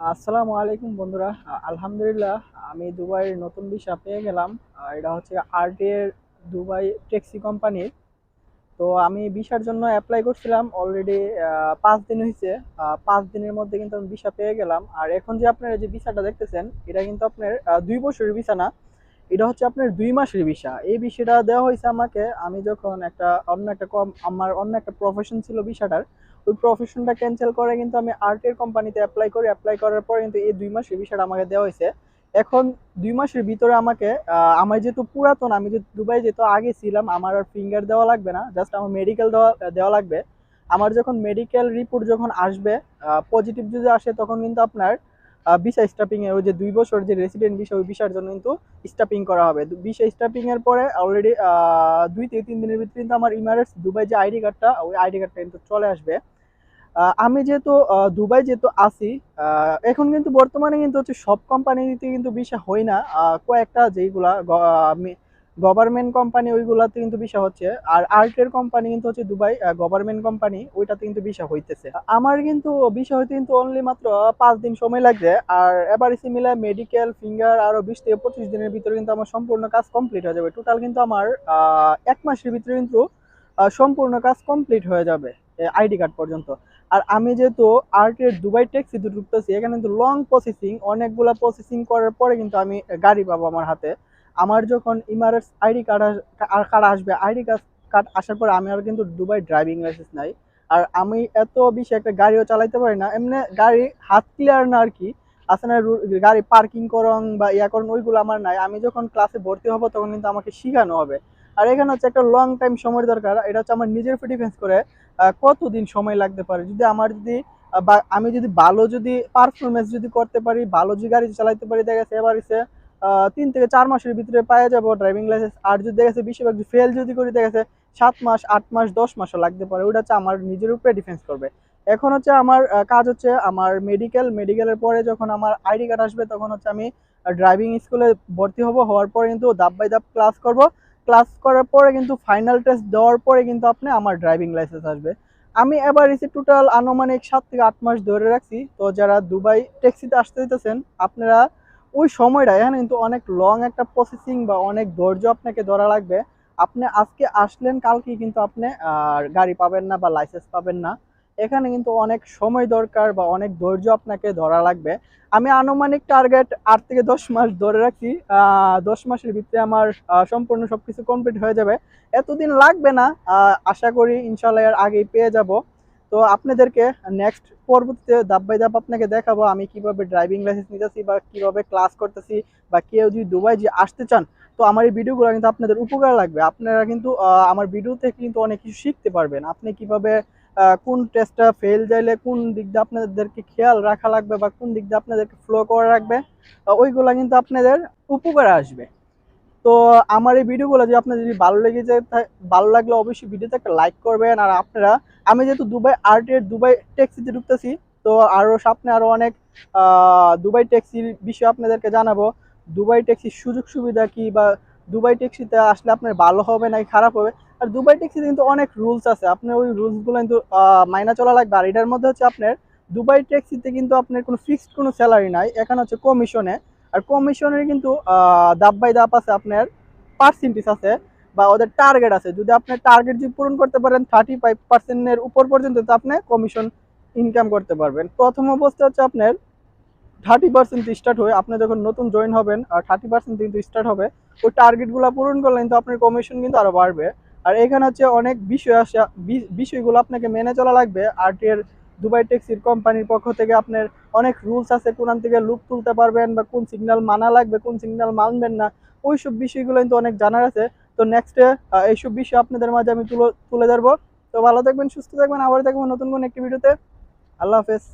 আসসালামু আলাইকুম বন্ধুরা। আলহামদুলিল্লাহ, আমি দুবাইয়ের নতুন ভিসা পেয়ে গেলাম। এটা হচ্ছে আরটি এর দুবাই ট্যাক্সি কোম্পানির। তো আমি ভিসার জন্য অ্যাপ্লাই করছিলাম অলরেডি পাঁচ দিন হয়েছে পাঁচ দিনের মধ্যে কিন্তু আমি ভিসা পেয়ে গেলাম। আর এখন যে আপনারা যে ভিসাটা দেখতেছেন, এটা কিন্তু আপনার দুই বছরের ভিসা না। এটা হচ্ছে আপনার দুই মাসের ভিসা। এই ভিসাটা দেওয়া হয়েছে আমাকে, আমি যখন একটা অন্য একটা কম, আমার অন্য একটা প্রফেশন ছিল ভিসাটার, ওই প্রফেশনটা ক্যান্সেল করে কিন্তু আমি আর্টের কোম্পানিতে অ্যাপ্লাই করি। অ্যাপ্লাই করার পর কিন্তু এই দুই মাসের ভিসাটা আমাকে দেওয়া হয়েছে। এখন দুই মাসের ভিতরে আমাকে আমার যেহেতু পুরাতন, আমি যে দুবাই যেহেতু আগে ছিলাম, আমার আর ফিঙ্গার দেওয়া লাগবে না জাস্ট আমার মেডিকেল দেওয়া দেওয়া লাগবে। আমার যখন মেডিকেল রিপোর্ট যখন আসবে পজিটিভ যদি আসে তখন কিন্তু আপনার ভিসা স্টাফিং এর ওই যে দুই বছর যে রেসিডেন্ট ভিসা ওই ভিসার জন্য কিন্তু স্টাফিং করা হবে। ভিসা স্টাফিং এর পরে অলরেডি দুই থেকে তিন দিনের ভিতরে কিন্তু আমার ইমারেটস দুবাই যে আইডি কার্ডটা ওই আইডি কার্ডটা কিন্তু চলে আসবে। আমি যেহেতু দুবাই যেহেতু আছি এখন কিন্তু বর্তমানে কিন্তু হচ্ছে সব কোম্পানিতে কিন্তু ভিসা হয় না। কয়েকটা যেইগুলা গভর্নমেন্ট কোম্পানি ওইগুলাতে কিন্তু ভিসা হচ্ছে। আর আর্টের কোম্পানি কিন্তু হচ্ছে দুবাই গভর্নমেন্ট কোম্পানি ওইটাতে কিন্তু ভিসা হইতেছে। আমার কিন্তু ভিসা হইতে কিন্তু অনলি মাত্র পাঁচ দিন সময় লাগছে আর এবার এসে মিলে মেডিকেল ফিঙ্গার আরও বিশ থেকে পঁচিশ দিনের ভিতরে কিন্তু আমার সম্পূর্ণ কাজ কমপ্লিট হয়ে যাবে। টোটাল কিন্তু আমার এক মাসের ভিতরে কিন্তু সম্পূর্ণ কাজ কমপ্লিট হয়ে যাবে আইডি কার্ড পর্যন্ত। আর আমি যেহেতু আর্টের দুবাই ট্যাক্সিতে ঢুকতেছি, এখানে কিন্তু লং প্রসেসিং অনেকগুলা প্রসেসিং করার পরে কিন্তু আমি গাড়ি পাবো আমার হাতে। আমার যখন ইমারেটস আইডি কার্ড কার্ড আসবে আইডি কার্ড আসার পর আমি আর কিন্তু দুবাই ড্রাইভিং লাইসেন্স নাই। আর আমি এত বেশি একটা গাড়িও চালাইতে পারি না, এমনি গাড়ি হাত ক্লিয়ার না আর কি। আছে না গাড়ি পার্কিং করং বা ইয়া করং, ওইগুলো আমার নাই। আমি যখন ক্লাসে ভর্তি হব তখন কিন্তু আমাকে শেখানো হবে। আর এখানে হচ্ছে একটা লং টাইম সময় দরকার। এটা হচ্ছে আমার নিজের উপর ডিফেন্স করে কতদিন সময় লাগতে পারে। যদি আমার যদি বা আমি যদি ভালো যদি পারফরমেন্স যদি করতে পারি, ভালো যদি গাড়ি চালাইতে পারি, দেখা গেছে, এবার তিন থেকে চার মাসের ভিতরে পাওয়া যাব ড্রাইভিং লাইসেন্স আর যদি দেখা গেছে বেশিরভাগ ফেল যদি করি, দেখা গেছে সাত মাস, আট মাস, দশ মাসও লাগতে পারে। ওটা হচ্ছে আমার নিজের উপরে ডিফেন্স করবে। এখন হচ্ছে আমার কাজ হচ্ছে আমার মেডিকেল মেডিকেলের পরে যখন আমার আইডি কার্ড আসবে, তখন হচ্ছে আমি ড্রাইভিং স্কুলে ভর্তি হব। হওয়ার পরে কিন্তু ধাপ বাই ধাপ ক্লাস করব। ক্লাস করার পরে কিন্তু ফাইনাল টেস্ট দেওয়ার পরে কিন্তু আপনি আমার ড্রাইভিং লাইসেন্স আসবে। আমি এবার এসে টোটাল আনুমানিক সাত থেকে আট মাস ধরে রাখছি। তো যারা দুবাই ট্যাক্সিতে আসতে দিতেছেন আপনারা ওই সময়টা এখানে কিন্তু অনেক লং একটা প্রসেসিং বা অনেক ধৈর্য আপনাকে ধরা লাগবে। আপনি আজকে আসলেন কালকে কিন্তু আপনি গাড়ি পাবেন না বা লাইসেন্স পাবেন না। এখানে কিন্তু অনেক সময় দরকার বা অনেক ধৈর্য আপনাকে ধরা লাগবে। আমি আনুমানিক টার্গেট আট থেকে দশ মাস ধরে আহ, দশ মাসের ভিতরে আমার সম্পূর্ণ সবকিছু কমপ্লিট হয়ে যাবে। এতদিন লাগবে না আশা করি ইনশাল্লাহ এর আগেই পেয়ে যাব। তো আপনাদেরকে নেক্সট পরবর্তীতে ধাপ বাই ধাপ আপনাকে দেখাবো আমি কীভাবে ড্রাইভিং লাইসেন্স নিতেছি বা কীভাবে ক্লাস করতেছি বা কেউ যদি দুবাই যে আসতে চান, তো আমার এই ভিডিওগুলো কিন্তু আপনাদের উপকার লাগবে। আপনারা কিন্তু আমার ভিডিও থেকে কিন্তু অনেক কিছু শিখতে পারবেন। আপনি কীভাবে কোন টেস্টটা ফেল যাইলে কোন দিক দিয়ে আপনাদেরকে খেয়াল রাখা লাগবে বা কোন দিক দিয়ে আপনাদেরকে ফ্লো করা রাখবে ওইগুলো কিন্তু আপনাদের উপকারে আসবে। তো আমার এই ভিডিওগুলো যদি আপনার যদি ভালো লেগে যায় ভালো লাগলে অবশ্যই ভিডিওতে একটা লাইক করবেন। আর আপনারা, আমি যেহেতু দুবাই আর্টের দুবাই ট্যাক্সিতে ঢুকতেছি, তো আরও সামনে আরও অনেক দুবাই ট্যাক্সির বিষয়ে আপনাদেরকে জানাব। দুবাই ট্যাক্সির সুযোগ সুবিধা কি বা দুবাই ট্যাক্সিতে আসলে আপনার ভালো হবে নাকি খারাপ হবে? আর দুবাই ট্যাক্সিতে কিন্তু অনেক রুলস আছে। আপনার ওই রুলসগুলো কিন্তু মাইনা চলা লাগবে। আর এটার মধ্যে হচ্ছে আপনার, দুবাই ট্যাক্সিতে কিন্তু আপনার কোনো ফিক্সড কোনো স্যালারি নাই। এখানে হচ্ছে কমিশনে আর কমিশনের কিন্তু ধাপ বাই ধাপ আছে আপনার পার্সেন্টেজ আছে বা ওদের টার্গেট আছে। যদি আপনি টার্গেট যদি পূরণ করতে পারেন থার্টি ফাইভ পার্সেন্টের উপর পর্যন্ত, তো আপনি কমিশন ইনকাম করতে পারবেন। প্রথম অবস্থা হচ্ছে আপনার থার্টি পার্সেন্ট স্টার্ট হয়ে আপনি যখন নতুন জয়েন হবেন, আর থার্টি পার্সেন্ট কিন্তু স্টার্ট হবে, ওই টার্গেটগুলো পূরণ করলে কিন্তু আপনার কমিশন কিন্তু আরও বাড়বে। আর এখানে হচ্ছে অনেক বিষয় আসা বিষয়গুলো আপনাকে মেনে চলা লাগবে। আর এর দুবাই ট্যাক্সির কোম্পানির পক্ষ থেকে আপনার অনেক রুলস আছে কোন থেকে লুক তুলতে পারবেন বা কোন সিগন্যাল মানা লাগবে, কোন সিগন্যাল মানবেন না, ওইসব বিষয়গুলো কিন্তু অনেক জানার আছে। তো নেক্সটে এইসব বিষয় আপনাদের মাঝে আমি তুলে তুলে ধরবো। তো ভালো থাকবেন, সুস্থ থাকবেন, আবার দেখবেন নতুন কোন একটি ভিডিওতে আল্লাহ হাফেজ।